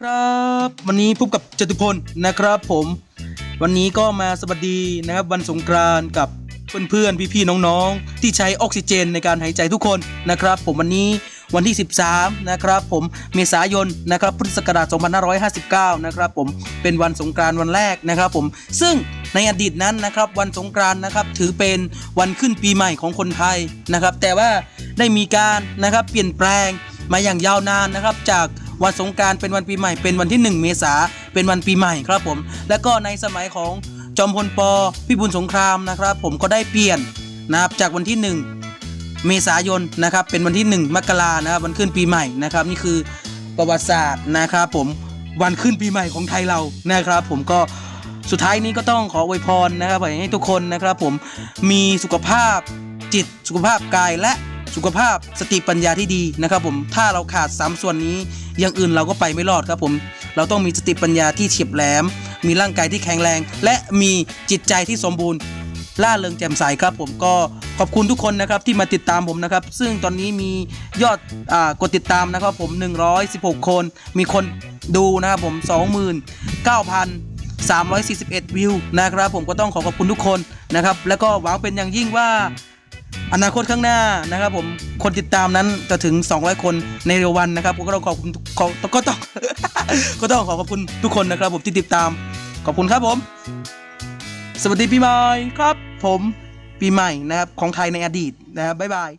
ครับวันนี้พบกับจตุพลนะครับผมวันนี้ก็มาสวัสดีนะครับวันสงกรานต์กับเพื่อนๆพี่ๆน้องๆ ที่ใช้ออกซิเจนในการหายใจทุกคนนะครับ ผมวันนี้วันที่ 13 นะครับผมเมษายนนะครับพุทธศักราช2559 นะครับผมเป็นวันสงกรานต์วันแรกนะครับผมซึ่งในอดีตนั้นนะครับวันสงกรานต์นะครับถือเป็นวันขึ้นปีใหม่ของคนไทยนะครับ แต่ว่าได้มีการนะครับเปลี่ยนแปลงมาอย่างยาวนานนะครับจาก วันสงการเป็นวันปีใหม่เป็นวันที่ 1 เมษาเป็นวันปีใหม่ครับผม แล้วก็ในสมัยของจอมพลปพิบูลสงครามนะครับ ผมก็ได้เปลี่ยนนะครับจากวันที่ 1 เมษายนนะครับ เป็นวันที่ 1 มกรานะครับวันขึ้นปีใหม่นะครับ นี่คือประวัติศาสตร์นะครับ ผมวันขึ้นปีใหม่ของไทยเรานะครับ ผมก็สุดท้ายนี้ก็ต้องขออวยพรนะครับให้ทุกคนนะครับ ผมมีสุขภาพจิตสุขภาพกายและ สุขภาพสติปัญญาที่ดีนะครับผมถ้าเราขาด 3 ส่วนนี้ อย่างอื่นเราก็ไปไม่รอดครับผม เราต้องมีสติปัญญาที่เฉียบแหลม มีร่างกายที่แข็งแรง และมีจิตใจที่สมบูรณ์ล่าเริงแจ่มใสครับผมก็ขอบคุณทุกคนนะครับที่มาติดตามผมนะครับ ซึ่งตอนนี้มียอดอกดติดตามนะครับผม 116 คน มีคนดูนะครับผม 29,341 วิวนะครับผมก็ต้องขอขอบคุณทุกคนนะครับ แล้วก็หวังเป็นอย่างยิ่งว่า อนาคตข้างหน้านะครับผมคนติดตามนั้นจะถึง 200 คนในเร็ววันนะครับผมก็ต้องขอบคุณก็ต้องก็ต้องขอขอบคุณทุกคนนะครับผมที่ติดตามขอบคุณครับผม สวัสดีปีใหม่ครับ ผมปีใหม่นะครับของไทยในอดีตนะครับบ๊ายบาย